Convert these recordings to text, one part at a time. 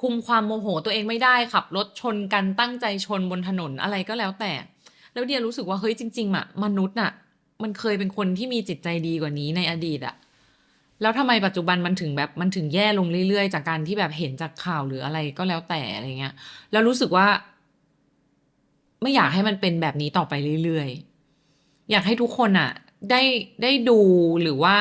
คุมความโมโหตัวเองไม่ได้ขับรถชนกันตั้งใจชนบนถนนอะไรก็แล้วแต่ แล้วเดียรู้สึกว่าเฮ้ยจริงๆอะมนุษย์อะมันเคยเป็นคนที่มีจิตใจดีกว่านี้ในอดีตอะแล้วทำไมปัจจุบันมันถึงแบบมันถึงแย่ลงเรื่อยๆ จากการที่แบบเห็นจากข่าวหรืออะไรก็แล้วแต่อะไรเงี้ย แล้วรู้สึกว่า ไม่อยากให้มันเป็นแบบนี้ต่อไปเรื่อยๆ อยากให้ทุกคนอะได้ได้ดูหรือว่า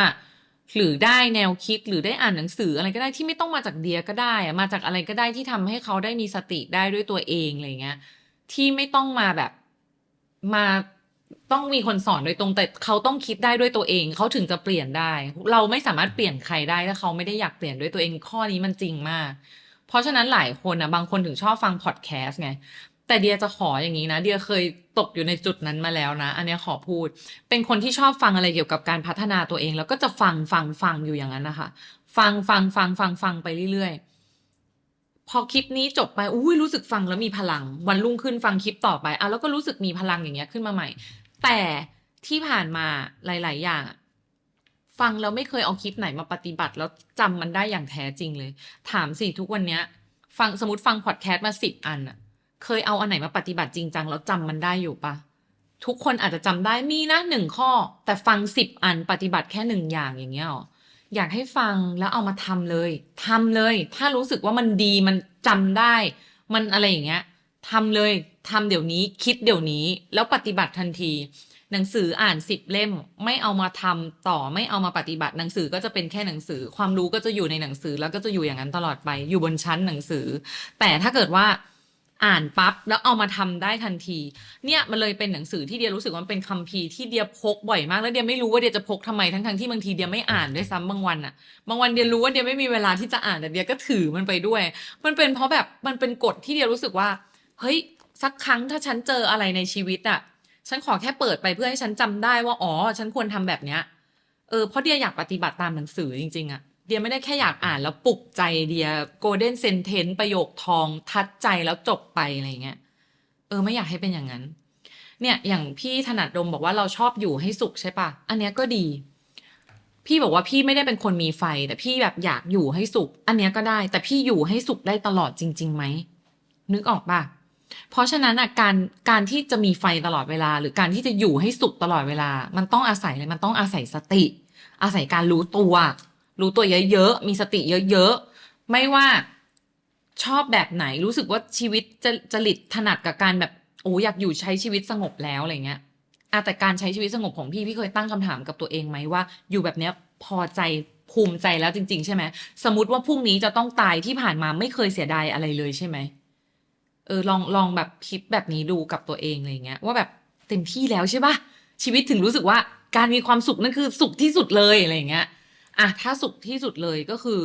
หรือได้แนวคิดหรือได้อ่านหนังสืออะไรก็ได้ที่ไม่ต้องมาจากเดียก็ได้อะมาจากอะไรก็ได้ที่ทำให้เขาได้มีสติได้ด้วยตัวเองอะไรเงี้ยที่ไม่ต้องมาแบบมาต้องมีคนสอนโดยตรงแต่เขาต้องคิดได้ด้วยตัวเอง เขาถึงจะเปลี่ยนได้ เราไม่สามารถเปลี่ยนใครได้ถ้าเขาไม่ได้อยากเปลี่ยนด้วยตัวเองข้อนี้มันจริงมาก เพราะฉะนั้นหลายคนอะบางคนถึงชอบฟังพอดแคสต์ไง แต่เดียจะขออย่างนี้นะ เดียเคยตกอยู่ในจุดนั้นมาแล้วนะ อันนี้ขอพูด เป็นคนที่ชอบฟังอะไรเกี่ยวกับการพัฒนาตัวเอง แล้วก็จะฟังฟังฟังอยู่อย่างนั้นนะคะฟังฟังฟังฟังฟังไปเรื่อยๆ พอคลิปนี้จบไปอุ้ยรู้สึกฟังแล้วมีพลัง วันรุ่งขึ้นฟังคลิปต่อไปอะแล้วก็รู้สึกมีพลังอย่างเงี้ยขึ้นมาใหม่ แต่ที่ผ่านมาหลาย ๆ อย่างฟังแล้วไม่เคยเอาคลิปไหนมาปฏิบัติ แล้วจำมันได้อย่างแท้จริงเลย ถามสิทุกวันเนี้ย ฟังสมมติฟังพอดแคสต์มาสิบอันอะ เคยเอาอันไหนมาปฏิบัติจริงจังแล้วจำมันได้อยู่ปะทุกคนอาจจะจำได้มีนะหนึ่งข้อ แต่ฟังสิบอันปฏิบัติแค่หนึ่งอย่างอย่างเงี้ยหรออยากให้ฟังแล้วเอามาทำเลยทำเลย ถ้ารู้สึกว่ามันดีมันจำได้ มันอะไรอย่างเงี้ยทำเลยทำเดี๋ยวนี้คิดเดี๋ยวนี้ แล้วปฏิบัติทันที หนังสืออ่านสิบเล่ม ไม่เอามาทำต่อไม่เอามาปฏิบัติหนังสือก็จะเป็นแค่หนังสือ ความรู้ก็จะอยู่ในหนังสือแล้วก็จะอยู่อย่างนั้นตลอดไป อยู่บนชั้นหนังสือ แต่ถ้าเกิดว่า อ่านปั๊บแล้วเอามาทำได้ทันที เนี่ยมันเลยเป็นหนังสือที่เดียรู้สึกว่าเป็นคัมภีร์ที่เดียพกบ่อยมากแล้วเดียไม่รู้ว่าเดียจะพกทำไมทั้งทั้งๆที่บางทีเดียไม่อ่านด้วยซ้ำบางวันอะบางวันเดียรู้ว่าเดียไม่มีเวลาที่จะอ่านแต่เดียก็ถือมันไปด้วย มันเป็นเพราะแบบมันเป็นกฎที่เดียรู้สึกว่า เฮ้ยสักครั้งถ้าฉันเจออะไรในชีวิตอะฉันขอแค่เปิดไปเพื่อให้ฉันจำได้ว่าอ๋อฉันควรทำแบบเนี้ยเออเพราะเดียอยากปฏิบัติตามหนังสือจริงๆอะ เดียไม่ได้แค่อยากอ่านแล้วปลุกใจเดียโกลเด้นเซนเทนประโยคทองทัดใจแล้วจบไปอะไรเงี้ยเออไม่อยากให้เป็นอย่างนั้น เนี่ยอย่างพี่ถนัดดมบอกว่าเราชอบอยู่ให้สุขใช่ปะอันเนี้ยก็ดี พี่บอกว่าพี่ไม่ได้เป็นคนมีไฟ แต่พี่แบบอยากอยู่ให้สุข อันเนี้ยก็ได้ แต่พี่อยู่ให้สุขได้ตลอดจริงๆไหมนึกออกปะเพราะฉะนั้นอะการการที่จะมีไฟตลอดเวลา หรือการที่จะอยู่ให้สุขตลอดเวลา มันต้องอาศัยเลยมันต้องอาศัยสติ อาศัยการรู้ตัว รู้ตัวเยอะๆ มีสติเยอะๆ ไม่ว่าชอบแบบไหนรู้สึกว่าชีวิตจะจริตถนัดกับการแบบโอ้อยากอยู่ใช้ชีวิตสงบแล้วอะไรเงี้ยอะแต่การใช้ชีวิตสงบของพี่พี่เคยตั้งคำถามกับตัวเองไหมว่า อยู่แบบเนี้ยพอใจภูมิใจแล้วจริง ๆ ใช่ไหมสมมติว่าพรุ่งนี้จะต้องตายที่ผ่านมาไม่เคยเสียดายอะไรเลยใช่ไหมเออลองลองแบบคิดแบบนี้ดูกับตัวเองอะไรเงี้ยว่าแบบเต็มที่แล้วใช่ปะชีวิตถึงรู้สึกว่าการมีความสุขนั่นคือสุขที่สุดเลยอะไรเงี้ย อะถ้าสุขที่สุดเลยก็คือ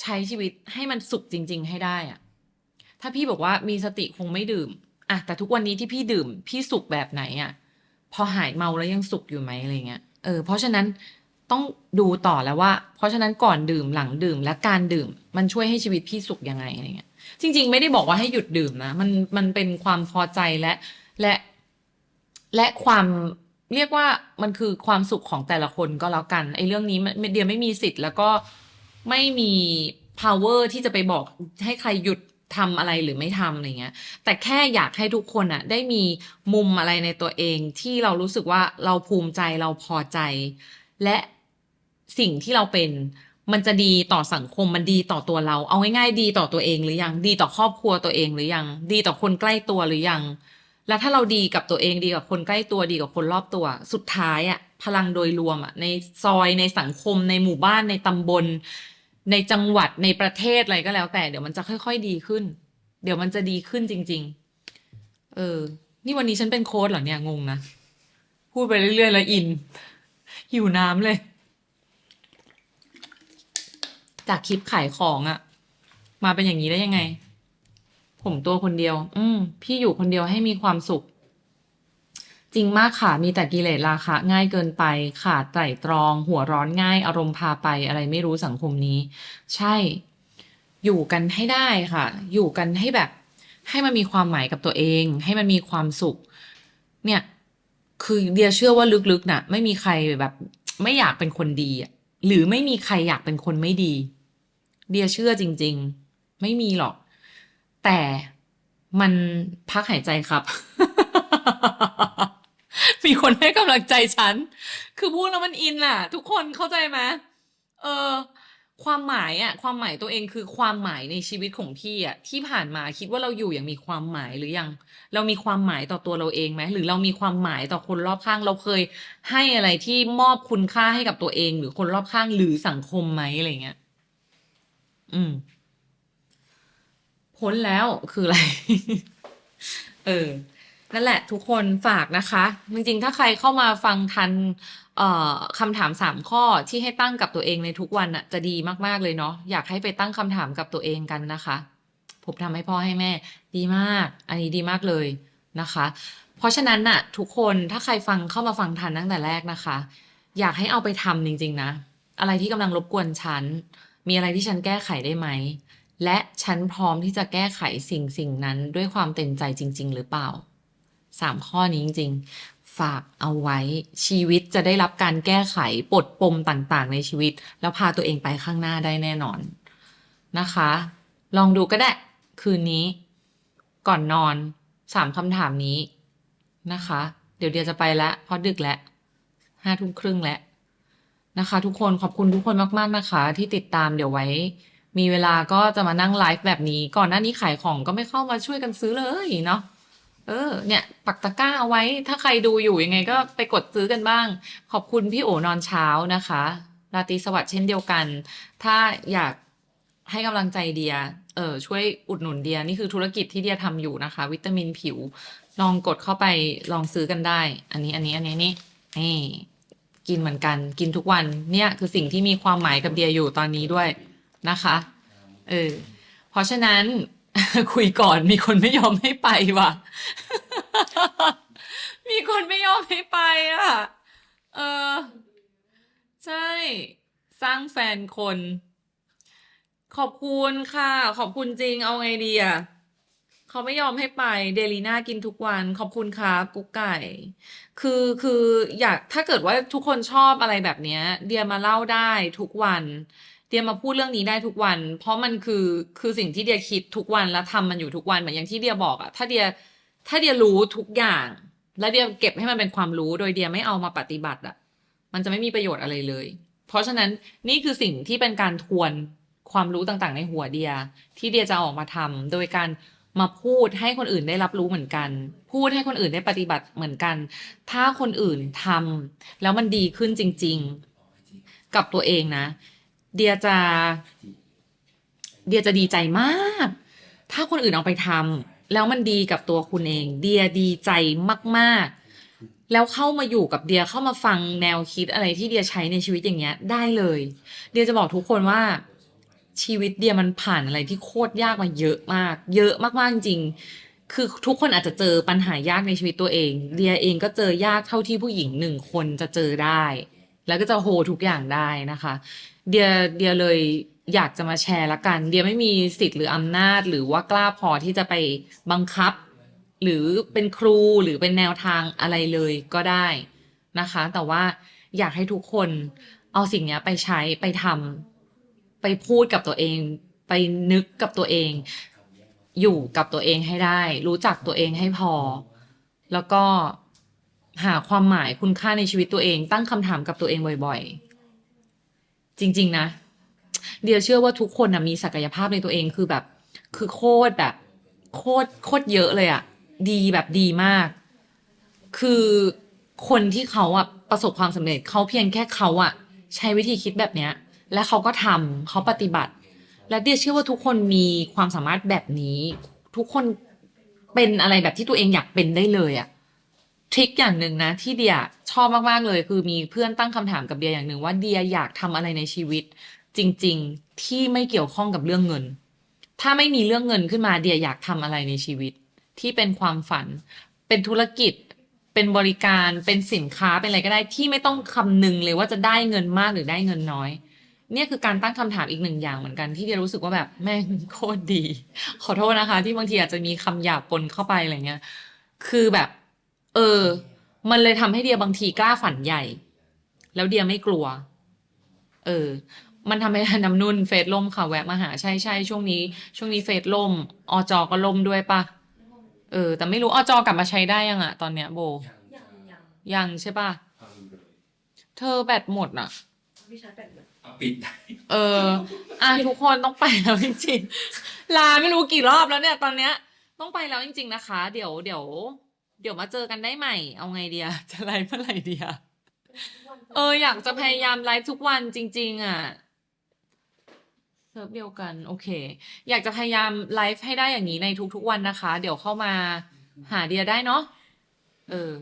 ใช้ชีวิตให้มันสุขจริง ๆ ให้ได้อะถ้าพี่บอกว่ามีสติคงไม่ดื่มอะแต่ทุกวันนี้ที่พี่ดื่ม พี่สุขแบบไหนอะพอหายเมาแล้วยังสุขอยู่ไหมอะไรเงี้ยเออเพราะฉะนั้นต้องดูต่อแล้วว่า เพราะฉะนั้นก่อนดื่มหลังดื่มและการดื่ม มันช่วยให้ชีวิตพี่สุขยังไงอะไรเงี้ย จริง ๆ ไม่ได้บอกว่าให้หยุดดื่มนะมันมันเป็นความพอใจและและและความ เรียกว่ามันคือความสุขของแต่ละคนก็แล้วกันไอ้เรื่องนี้มันเดียไม่มีสิทธิ์ แล้วก็ไม่มี power ที่จะไปบอกให้ใครหยุดทำอะไรหรือไม่ทำอะไรเงี้ย แต่แค่อยากให้ทุกคนอะได้มีมุมอะไรในตัวเองที่เรารู้สึกว่าเราภูมิใจเราพอใจ และสิ่งที่เราเป็นมันจะดีต่อสังคมมันดีต่อตัวเรา เอาง่ายๆดีต่อตัวเองหรือยัง ดีต่อครอบครัวตัวเองหรือยัง ดีต่อคนใกล้ตัวหรือยัง แล้วถ้าเราดีกับตัวเองดีกับคนใกล้ตัวดีกับคนรอบตัว สุดท้ายอะพลังโดยรวมอะในซอยในสังคม ในหมู่บ้านในตำบล ในจังหวัดในประเทศอะไรก็แล้วแต่เดี๋ยวมันจะค่อย ๆ ดีขึ้น เดี๋ยวมันจะดีขึ้นจริง ๆ เออ นี่วันนี้ฉันเป็นโค้ดเหรอเนี่ยงงนะพูดไปเรื่อยๆแล้วอิน หิวน้ำเลย จากคลิปขายของอะมาเป็นอย่างนี้ได้ยังไง ผมตัวคนเดียว อืม พี่อยู่คนเดียวให้มีความสุข จริงมากค่ะ มีแต่กิเลสราคะ ง่ายเกินไปขาดไตรตรอง หัวร้อนง่าย อารมณ์พาไปอะไรไม่รู้สังคมนี้ ใช่ อยู่กันให้ได้ค่ะ อยู่กันให้แบบ ให้มันมีความหมายกับตัวเอง ให้มันมีความสุข เนี่ย คือเดียเชื่อว่าลึกๆน่ะ ไม่มีใครแบบ ไม่อยากเป็นคนดีอะหรือไม่มีใครอยากเป็นคนไม่ดี เดียเชื่อจริง ๆ ไม่มีหรอก แต่มันพักหายใจครับ มีคนให้กำลังใจฉัน คือพูดแล้วมันอินอะทุกคนเข้าใจไหมเออ ความหมายอะความหมายตัวเองคือความหมายในชีวิตของพี่อะที่ผ่านมาคิดว่าเราอยู่อย่างมีความหมายหรือยัง เรามีความหมายต่อตัวเราเองไหมหรือเรามีความหมายต่อคนรอบข้าง เราเคยให้อะไรที่มอบคุณค่าให้กับตัวเอง หรือคนรอบข้างหรือสังคมไหมอะไรเงี้ย อืม พ้นแล้วคืออะไร เออ นั่นแหละ ทุกคนฝากนะคะ จริงๆ ถ้าใครเข้ามาฟังทันคำถามสามข้อที่ให้ตั้งกับตัวเองในทุกวันน่ะจะดีมากๆเลยเนาะอยากให้ไปตั้งคำถามกับตัวเองกันนะคะผมทำให้พ่อให้แม่ ดีมาก อันนี้ดีมากเลยนะคะ เพราะฉะนั้นน่ะ ทุกคนถ้าใครฟังเข้ามาฟังทันตั้งแต่แรกนะคะ อยากให้เอาไปทำจริง ๆ นะ อะไรที่กำลังรบกวนฉัน มีอะไรที่ฉันแก้ไขได้ไหม และฉันพร้อมที่จะแก้ไขสิ่งสิ่งนั้นด้วยความเต็มใจจริง ๆ หรือเปล่าสามข้อนี้จริง ๆ ฝากเอาไว้ชีวิตจะได้รับการแก้ไขปลดปมต่างๆ ในชีวิต แล้วพาตัวเองไปข้างหน้าได้แน่นอนนะคะ ลองดูก็ได้ คืนนี้ ก่อนนอนสามคำถามนี้นะคะ เดี๋ยวเดียจะไปแล้วเพราะดึกแล้วห้าทุ่มครึ่งแล้วนะคะ ทุกคนขอบคุณทุกคนมาก ๆนะคะ ที่ติดตามเดี๋ยวไว้ มีเวลาก็จะมานั่งไลฟ์แบบนี้ ก่อนหน้านี้ขายของก็ไม่เข้ามาช่วยกันซื้อเลยเนาะเออ เนี่ย ปักตะกร้าเอาไว้ ถ้าใครดูอยู่ยังไงก็ไปกดซื้อกันบ้าง ขอบคุณพี่โอนอนเช้านะคะราตรีสวัสดิ์เช่นเดียวกัน ถ้าอยากให้กำลังใจเดีย เออช่วยอุดหนุนเดีย นี่คือธุรกิจที่เดียทำอยู่นะคะ วิตามินผิว ลองกดเข้าไปลองซื้อกันได้ อันนี้อันนี้อันนี้นี่นี่ กินเหมือนกัน กินทุกวัน เนี่ยคือสิ่งที่มีความหมายกับเดียอยู่ตอนนี้ด้วย นะคะเออเพราะฉะนั้นคุยก่อนมีคนไม่ยอมให้ไปว่ะ มีคนไม่ยอมให้ไปอะ เออ ใช่ สร้างแฟนคน ขอบคุณค่ะ ขอบคุณจริงเอาไงดีอะเขาไม่ยอมให้ไปเดลีน่ากินทุกวันขอบคุณครับกุ๊กไก่ คือคืออยากถ้าเกิดว่าทุกคนชอบอะไรแบบเนี้ย เดียมาเล่าได้ทุกวัน เดียมาพูดเรื่องนี้ได้ทุกวัน เพราะมันคือคือสิ่งที่เดียคิดทุกวันแล้วทำมันอยู่ทุกวันเหมือนอย่างที่เดียบอกอะถ้าเดียถ้าเดียรู้ทุกอย่าง แล้วเดียเก็บให้มันเป็นความรู้โดยเดียไม่เอามาปฏิบัติอะมันจะไม่มีประโยชน์อะไรเลย เพราะฉะนั้นนี่คือสิ่งที่เป็นการทวนความรู้ต่างๆ ในหัวเดีย ที่เดียจะออกมาทำโดยการมาพูดให้คนอื่นได้รับรู้เหมือนกัน พูดให้คนอื่นได้ปฏิบัติเหมือนกัน ถ้าคนอื่นทำแล้วมันดีขึ้นจริง ๆ กับตัวเองนะ เดียจะ เดียจะดีใจมาก ถ้าคนอื่นเอาไปทำแล้วมันดีกับตัวคุณเอง เดียดีใจมากๆ แล้วเข้ามาอยู่กับเดียเข้ามาฟังแนวคิดอะไรที่เดียใช้ในชีวิตอย่างเงี้ย ได้เลย เดียจะบอกทุกคนว่าชีวิตเดียมันผ่านอะไรที่โคตรยากมาเยอะมาก เยอะมากๆจริง คือทุกคนอาจจะเจอปัญหายากในชีวิตตัวเอง เดียเองก็เจอยากเท่าที่ผู้หญิงหนึ่งคนจะเจอได้ แล้วก็จะโฮทุกอย่างได้นะคะ เดียเดียเลยอยากจะมาแชร์ละกัน เดียไม่มีสิทธิ์หรืออำนาจ หรือว่ากล้าพอที่จะไปบังคับ หรือเป็นครูหรือเป็นแนวทางอะไรเลยก็ได้นะคะ แต่ว่าอยากให้ทุกคนเอาสิ่งนี้ไปใช้ไปทำไปพูดกับตัวเอง ไปนึกกับตัวเอง อยู่กับตัวเองให้ได้ รู้จักตัวเองให้พอ แล้วก็หาความหมายคุณค่าในชีวิตตัวเอง ตั้งคำถามกับตัวเองบ่อย ๆ จริง ๆ นะ เดียเชื่อว่าทุกคนนะมีศักยภาพในตัวเองคือแบบ คือโคตรแบบโคตรโคตรเยอะเลยอะดีแบบดีมาก คือคนที่เขาอะประสบความสำเร็จเขาเพียงแค่เขาอะใช้วิธีคิดแบบเนี้ย และเขาก็ทำเขาปฏิบัติ และเดียเชื่อว่าทุกคนมีความสามารถแบบนี้ ทุกคนเป็นอะไรแบบที่ตัวเองอยากเป็นได้เลยอะ ทริคอย่างหนึ่งนะที่เดียชอบมาก ๆ เลย คือมีเพื่อนตั้งคำถามกับเดียอย่างหนึ่งว่าเดียอยากทำอะไรในชีวิต จริง ๆ ที่ไม่เกี่ยวข้องกับเรื่องเงิน ถ้าไม่มีเรื่องเงินขึ้นมาเดียอยากทำอะไรในชีวิต ที่เป็นความฝัน เป็นธุรกิจ เป็นบริการเป็นสินค้าเป็นอะไรก็ได้ที่ไม่ต้องคำนึงเลยว่าจะได้เงินมากหรือได้เงินน้อย เนี่ยคือการตั้งคำถามอีกหนึ่งอย่างเหมือนกัน ที่เดียรู้สึกว่าแบบแม่งโคตรดี ขอโทษนะคะ ที่บางทีอาจจะมีคำหยาบปนเข้าไปอะไรเงี้ย คือแบบ เออ มันเลยทำให้เดียบางทีกล้าฝันใหญ่ แล้วเดียไม่กลัว เออ มันทำให้น้ำนุ่นเฟซล่มค่ะแวะมาหาใช่ใช่ช่วงนี้ ช่วงนี้เฟซล่มอจอก็ล่มด้วยปะเออ แต่ไม่รู้อจอกลับมาใช้ได้ยังอะตอนเนี้ยโบ ยังยังยังใช่ปะพังเลยเธอแบตหมดอะพี่ชาร์จแบตเลยเอาปิดได้เออ อะทุกคนต้องไปแล้วจริงๆลาไม่รู้กี่รอบแล้วเนี่ย ตอนเนี้ย ต้องไปแล้วจริง ๆ นะคะ เดี๋ยวเดี๋ยว เดี๋ยวมาเจอกันได้ใหม่ เอาไงเดียจะไลฟ์เมื่อไหร่เดียเอออยากจะพยายามไลฟ์ทุกวันจริง ๆ อะเซิร์ฟเดียวกันโอเค อยากจะพยายามไลฟ์ให้ได้อย่างนี้ในทุกๆวันนะคะ เดี๋ยวเข้ามาหาเดียได้เนาะเออ